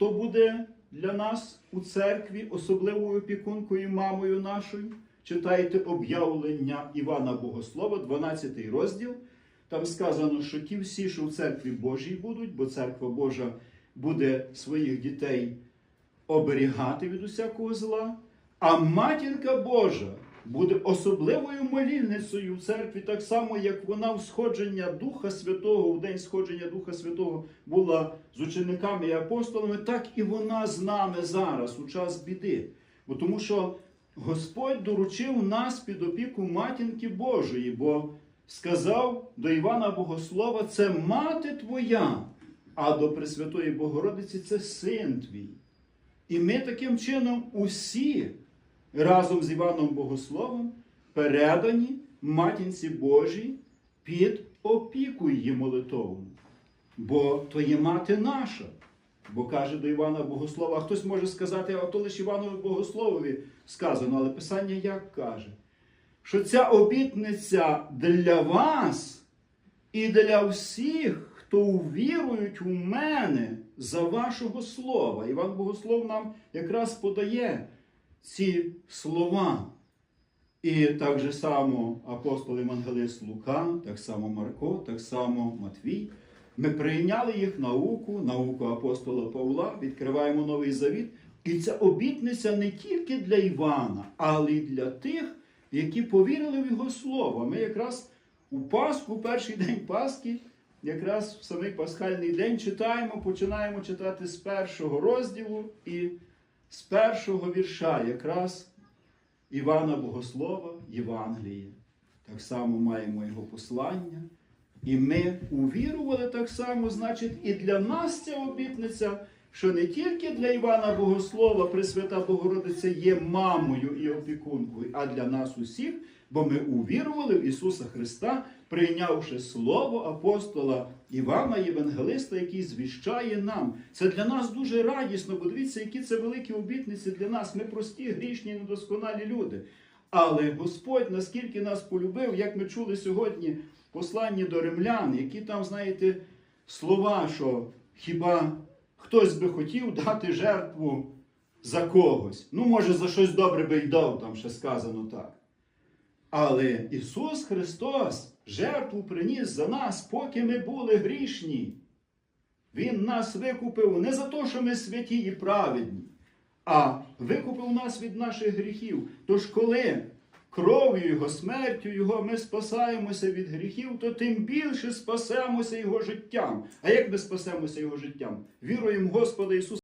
хто буде для нас у церкві особливою опікункою мамою нашою. Читайте об'явлення Івана Богослова, 12 розділ. Там сказано, що ті всі, що в церкві Божій будуть, бо церква Божа буде своїх дітей оберігати від усякого зла, а матінка Божа буде особливою молільницею в церкві, так само, як вона в сходження Духа Святого, в день сходження Духа Святого була з учениками і апостолами, так і вона з нами зараз, у час біди. Бо тому що Господь доручив нас під опіку матінки Божої, бо сказав до Івана Богослова, це мати твоя, а до Пресвятої Богородиці це син твій. І ми таким чином усі разом з Іваном Богословом передані матінці Божій під опіку її молитовну. Бо то є мати наша. Бо каже до Івана Богослова, хтось може сказати, а то лише Іванові Богословові сказано, але Писання як каже? Що ця обітниця для вас і для всіх, хто увірують у мене за вашого слова. Іван Богослов нам якраз подає ці слова. І так же само апостол Євангелист Лука, так само Марко, так само Матвій. Ми прийняли їх науку, науку апостола Павла, відкриваємо новий завіт. І ця обітниця не тільки для Івана, але й для тих, які повірили в його слово. Ми якраз у Пасху, перший день Пасхи, якраз в самий пасхальний день читаємо, починаємо читати з першого розділу і з першого вірша, якраз Івана Богослова, Євангеліє. Так само маємо його послання. І ми увірували так само, значить, і для нас ця обітниця, що не тільки для Івана Богослова Пресвята Богородиця є мамою і опікункою, а для нас усіх, бо ми увірували в Ісуса Христа, прийнявши слово апостола Івана Євангелиста, який звіщає нам. Це для нас дуже радісно, бо дивіться, які це великі обітниці для нас. Ми прості, грішні, недосконалі люди. Але Господь наскільки нас полюбив, як ми чули сьогодні в посланні до римлян, які там, знаєте, слова, що хіба хтось би хотів дати жертву за когось. Ну, може, за щось добре би й дав, там ще сказано так. Але Ісус Христос жертву приніс за нас, поки ми були грішні. Він нас викупив не за те, що ми святі і праведні, а викупив нас від наших гріхів. Тож, коли кров'ю Його, смертю Його ми спасаємося від гріхів, то тим більше спасемося Його життям. А як ми спасемося Його життям? Віруємо в Господа Ісуса.